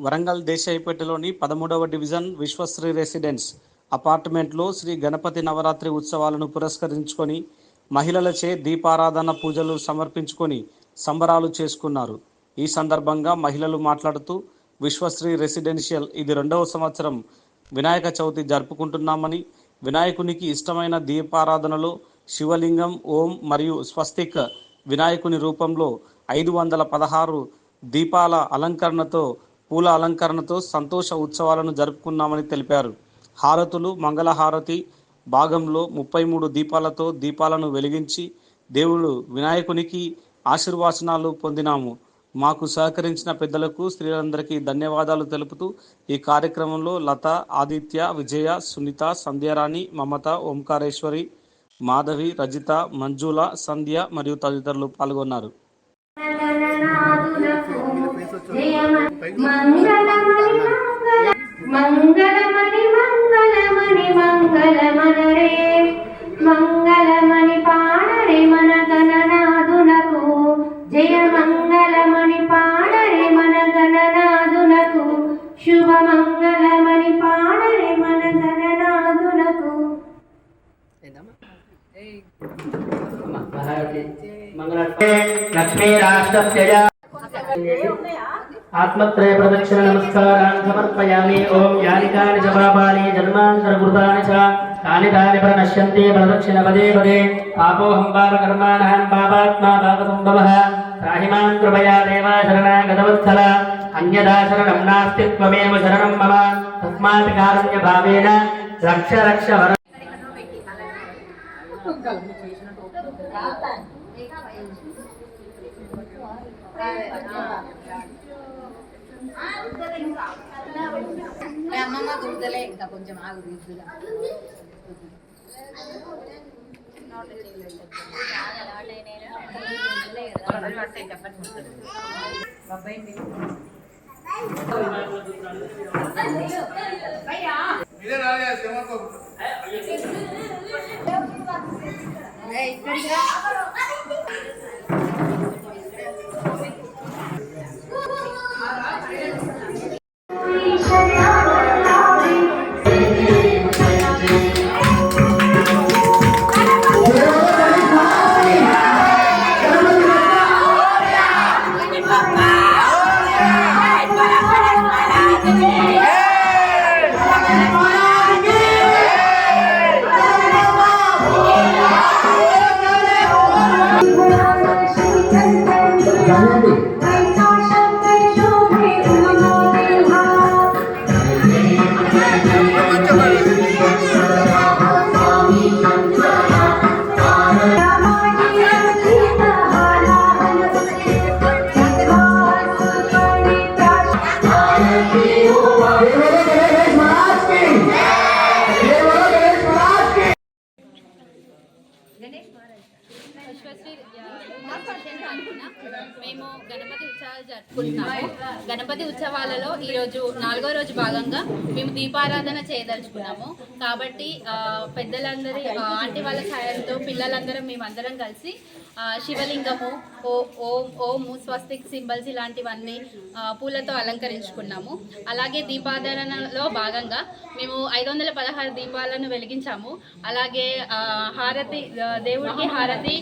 వరంగల్ దేశాయిపేటలోని పదమూడవ division Vishwasri residence అపార్ట్మెంట్లో శ్రీ గణపతి నవరాత్రి ఉత్సవాలను పురస్కరించుకొని మహిళలచే దీపారాధన పూజలు సమర్పించుకొని సంబరాలు చేసుకున్నారు. ఈ సందర్భంగా మహిళలు మాట్లాడుతూ విశ్వశ్రీ రెసిడెన్షియల్ ఇది రెండవ సంవత్సరం వినాయక చవితి జరుపుకుంటున్నామని వినాయకునికి ఇష్టమైన దీపారాధనలో శివలింగం ఓం మరియు స్వస్తిక్ వినాయకుని రూపంలో ఐదు వందల పదహారు దీపాల అలంకరణతో పూల అలంకరణతో సంతోష ఉత్సవాలను జరుపుకున్నామని తెలిపారు. హారతులు మంగళహారతి భాగంలో ముప్పై మూడు దీపాలతో దీపాలను వెలిగించి దేవుడు వినాయకునికి ఆశీర్వాచనాలు పొందినాము. మాకు సహకరించిన పెద్దలకు స్త్రీలందరికీ ధన్యవాదాలు తెలుపుతూ ఈ కార్యక్రమంలో లత ఆదిత్య విజయ సునీత సంధ్యారాణి మమత ఓంకారేశ్వరి మాధవి రజిత మంజుల సంధ్య మరియు తదితరులు పాల్గొన్నారు. మంగళమణి మంగళమణి మంగళమనరే మంగళమణి పాడరే మన గణనాదునకు జయ మంగళమణి పాడరే మన గణనాదునకు శుభ మంగళమణి పాడరే మన గణనాదునకు లక్ష్మీరాష్ట్రస్య ఆత్మత్రయ ప్రదక్షిణ నమస్కారాన్ని సమర్పయామి ఓం యాని కాని చ జన్మాంతరకృతాని చ కాని తాని ప్రణశ్యంతి ప్రదక్షిణ పదే పదే పాపోహం పాప పాపకర్మాణం పాపాత్మా పాప సంభవ రాహిమాన్ కృపయా దేవా శరణాగతవత్సల అన్యదా శరణం నాస్తి త్వమేవ శరణం మమ తస్మాత్ కారుణ్య భావేన రక్ష రక్ష వర అమ్మమ్మ గుర్తులే ఇంకా కొంచెం ఆగు గుర్తులా ఇక్కడికి అనుకున్నా. మేము గణపతి ఉత్సవాలు జరుపుకుంటున్నాము. గణపతి ఉత్సవాలలో ఈరోజు నాలుగో రోజు భాగంగా మేము దీపారాధన చేయదలుచుకున్నాము. కాబట్టి పెద్దలందరి ఆంటీ వాళ్ళ సాయంతో పిల్లలందరం మేమందరం కలిసి శివలింగము ఓ ఓం ఓము స్వస్తిక్ సింబల్స్ ఇలాంటివన్నీ పూలతో అలంకరించుకున్నాము. అలాగే దీపాదరణలో భాగంగా మేము ఐదు వందల పదహారు దీపాలను వెలిగించాము. అలాగే హారతి దేవుడికి హారతి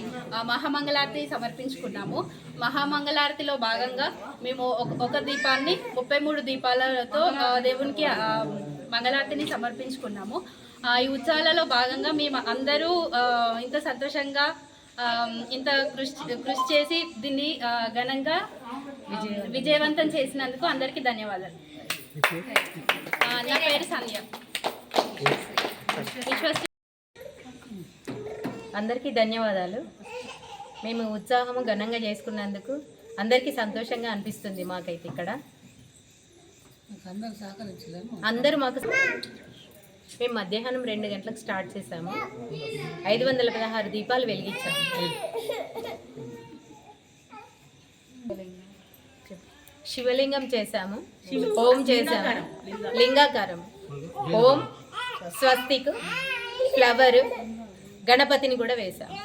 మహామంగళారతి సమర్పించుకున్నాము. మహామంగళారతిలో భాగంగా మేము ఒక ఒక దీపాన్ని ముప్పై మూడు దీపాలతో దేవునికి మంగళారతిని సమర్పించుకున్నాము. ఈ ఉత్సవాలలో భాగంగా మేము అందరూ ఇంత సంతోషంగా ఇంత కృషి కృషి చేసి దీన్ని ఘనంగా విజయవంతం చేసినందుకు అందరికీ ధన్యవాదాలు. నా పేరు సంధ్య. విశ్వస్ అందరికీ ధన్యవాదాలు. మేము ఉత్సాహము ఘనంగా చేసుకున్నందుకు అందరికీ సంతోషంగా అనిపిస్తుంది మాకైతే ఇక్కడ. అందరూ మాకు మేము మధ్యాహ్నం రెండు గంటలకు స్టార్ట్ చేసాము ఐదు వందల పదహారు దీపాలు వెలిగించాము. శివలింగం చేశాము. ఓం చేశాము. లింగాకారం. ఓం స్వస్తిక్ ఫ్లవర్. గణపతిని కూడా వేశాము.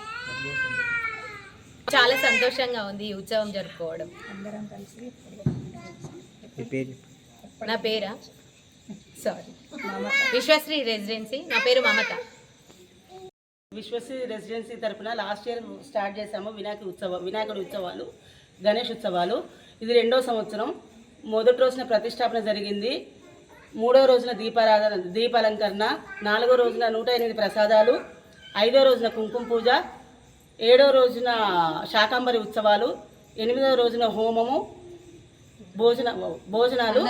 చాలా సంతోషంగా ఉంది ఈ ఉత్సవం జరుపుకోవడం. నా పేరా? Sorry Vishwasri residency. నా పేరు మమత. విశ్వశ్రీ రెసిడెన్సీ తరపున లాస్ట్ ఇయర్ స్టార్ట్ చేశాము వినాయక ఉత్సవ వినాయకుడి ఉత్సవాలు గణేష్ ఉత్సవాలు. ఇది రెండో సంవత్సరం. మొదటి రోజున ప్రతిష్టాపన జరిగింది. మూడో రోజున దీపారాధన దీపాలంకరణ. నాలుగో రోజున నూట ఎనిమిది ప్రసాదాలు. ఐదో రోజున కుంకుమ పూజ. ఏడో రోజున శాకాంబరి ఉత్సవాలు. ఎనిమిదో రోజున హోమము. భోజన భోజనాలు.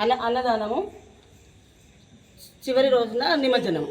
అన్న అన్నదానము. చివరి రోజున నిమజ్జనం.